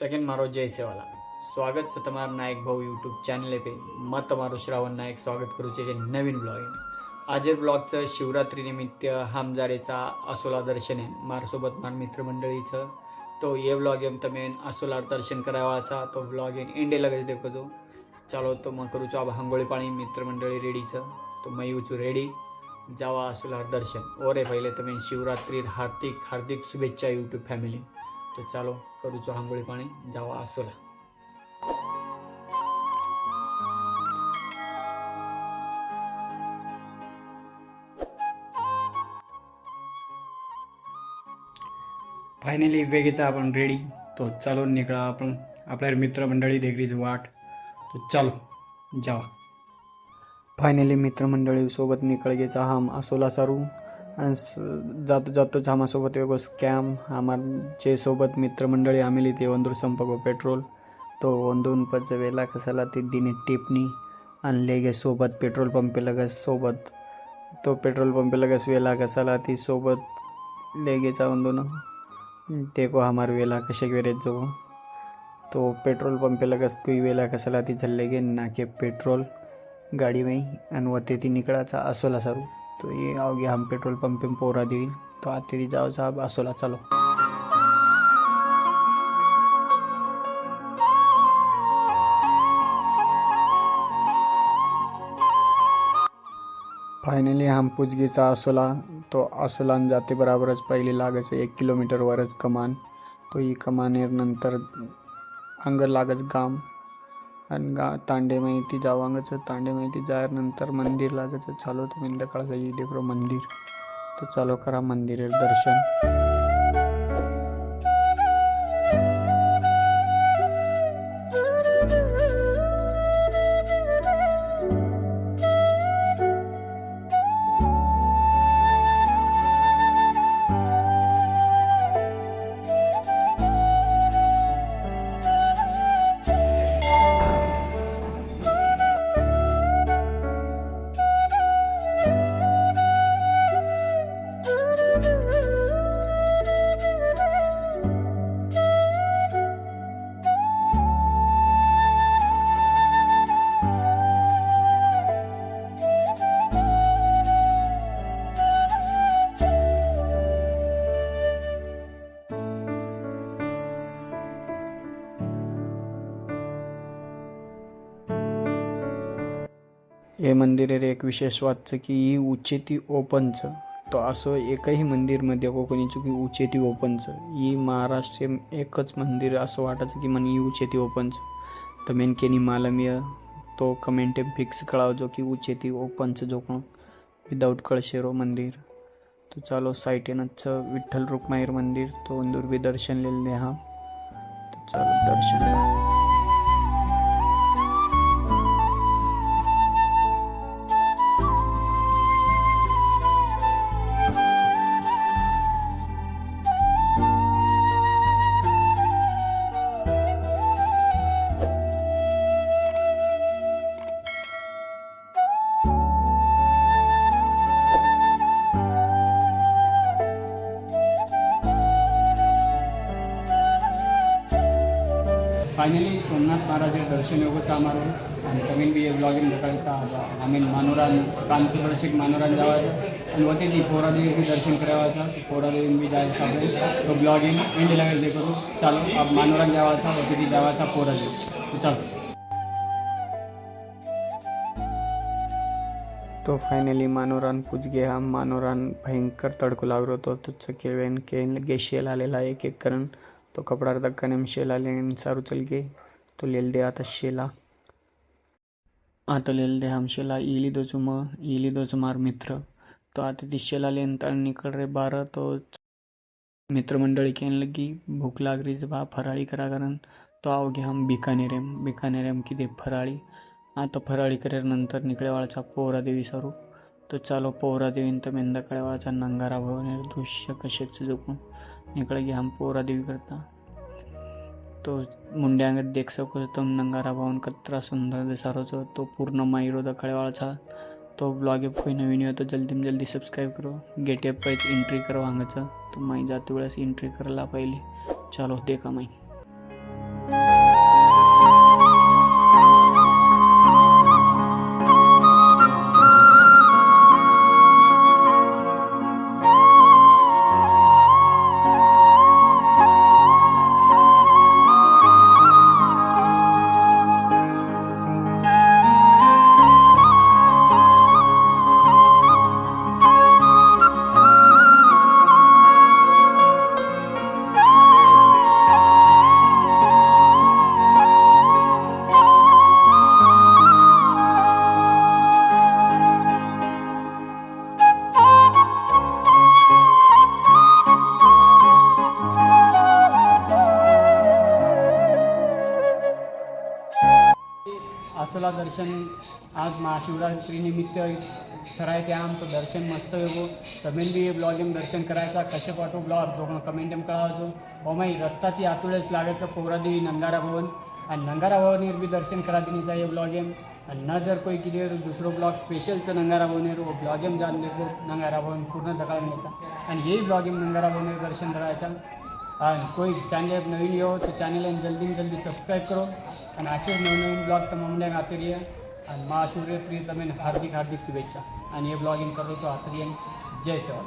Second મારો જય સેવાલા સ્વાગત છે તમારા નાયક ભાવ યુટ્યુબ ચેનલે પે મેં તમારું શ્રાવણ નાયક સ્વાગત કરું છું કે નવીન બ્લોગિંग આજે બ્લોગचं शिवरात्री निमित्त हामजारेचा असोला दर्शन आहे મારસોબત માર મિત્ર મંડળી છે તો એ બ્લોગ એમ તમે અસોલાર દર્શન કરાવવા છે તો બ્લોગ એન એન્ડે લગે દેખો છો ચાલો તો મેં કરું છું આ હાંગોળી પાણી મિત્ર મંડળી રેડી છે તો મેં એવું છું રેડી જવા અસોલાર દર્શન ઓરે પહેલે તમે શિવરાત્રી હાર્દિક હાર્દિક શુભેચ્છા યુટ્યુબ ફેમિલી તો ચાલો કરું છું આંગોળી પાણી જાવા આસોલા फायनली वेगेचा आपण रेडी तो चालू निघळा आपण आपल्या मित्रमंडळी देखील वाट तो चालो जावा फायनली मित्रमंडळी सोबत निकळगेचा हाम आसोला सारू आणि स- जातो जातोच आम्हासोबत एगो स्कॅम जे सोबत मित्रमंडळी आम्ही ते वंदूर ಸಂಪಗೋ पेट्रोल तो वंदून पचा वेला कसाला ती दिने टिपणी आणि ಅನ್ಲೇಗೆ सोबत पेट्रोल पंपेलगस सोबत तो पेट्रोल पंपेलगस वेला कसाला ती सोबत लगेच वंदून ते को हमार वेला कसे वेरेत जो तो पेट्रोल पंपेलगस कुई वेला कसाला ती झल्लेगे नाके पेट्रोल गाडी आणि वते ती निकळाचा असोला सारू. तो ये आओगे हम पेट्रोल पंप पे पोरा देईन तो आते ती जाओ साहब असोला चलो। फायनली हम पुजगीचा असोला तो असोलान जाते बराबरच पहिले लागायचं एक किलोमीटरवरच कमान। तो ही कमानेर नंतर अंग लागच गाम। आणि गा तांडे माहिती जावांगचं तांडे माहिती जायर नंतर मंदिर लागायचं. चालो तर मिंड कळायचं मंदिर. तो चालू करा मंदिर दर्शन. हे मंदिर रे एक विशेष वाटचं की ही उचेती ओपनचं. तो असं एकही मंदिरमध्ये कोकणी की उचेती ओपनचं. ही महाराष्ट्र एकच मंदिर असं वाटायचं की मन ही उचेती ओपनचं. तर मेन केनी मालमीय तो कमेंट फिक्स कळावजो की उचेती ओपनचं जोखण विदाऊट कळशेरो मंदिर. तो चालो सायटेनचं विठ्ठल रुक्माईर मंदिर तो बी दर्शन लेले हा. तर चालो दर्शन फायनली सोमनाथ महाराज दर्शन योग आम्हाला आणि कमीन बी ब्लॉगिंग करायचा आम्ही मानोरान कानसुदर्शिक मानोरान जावायचं आणि होते ती पोरादेवी बी दर्शन करावाचा पोरादेवी बी जायचं आपण तो ब्लॉगिंग एंड लागेल ते करू चालू. अब मानोरान जावाचा होते ती पोरा पोरादेवी. चालू. तो फायनली मानोरान पुजगे हा मानोरान भयंकर तडकू लागलो होतो. तुझं केवेन केन गे शेल आलेला एक एक तो कपडा धक्का नेम शेला आले सारू चल गे तो लेल दे आता शेला। आता लेल दे हम शेला। इली दोच म इली दोच मार मित्र। तो आता ती शेला लेन तळ निकळ रे बार। तो मित्रमंडळी केन लगी भूक लागरी बा फराळी करा कारण तो आवगे हम बिकानेरेम बिकानेरेम किती फराळी आता फराळी करेर नंतर निकळेवाळचा पोहरा देवी सारू। तो चालो पोहरा देवीन तर मेंदा कळेवाळचा नंगारा भवन दृश्य कसेच जोपून निकल गे हम पूरा देवी करता। तो मुंड्यांगत देख सको तुम नंगारा भवन कतरा सुंदर दिसारोचो तो पूर्ण माईरो दखळेवाळचा तो ब्लॉग एप कोई नवीन हो तो जल्दी में जल्दी सब्सक्राइब करो। गेट एप पर एंट्री करो हंगा तो माई जाते वेळेस एंट्री करला पहिले। चालो देखा माई। आसोला दर्शन आज महाशिवरात्रि निमित्त ठराय ते आम तो दर्शन मस्त येगो हो. तमेन बी ब्लॉग एम दर्शन करायचा. कसे पाठवू ब्लॉग? जो कमेंट एम कळावचो हो ओ माई रस्ता ती आतुळेच लागायचं पोहरादेवी नंगारा भवन. आणि नंगारा भवनेर बी दर्शन करा दिनीचा हे हो ब्लॉग एम आणि न जर कोई किती दुसरो ब्लॉग स्पेशलचं नंगारा भवनेर वो ब्लॉग एम जान नंगारा भवन पूर्ण दकाळ मिळायचा आणि हेही ब्लॉग एम नंगारा भवनेर दर्शन करायचा. आणि कोई चैनल नवीन येऊ हो तो चैनल चॅनल जल्दी में जल्दी सब्सक्राइब करो। आणि असेच नवनवीन ब्लॉग तमामल्या खातीर ये आणि महाशिवरात्री તમે हार्दिक हार्दिक शुभेच्छा। आणि हे ब्लॉगिंग करूचो हातरी जय सेवा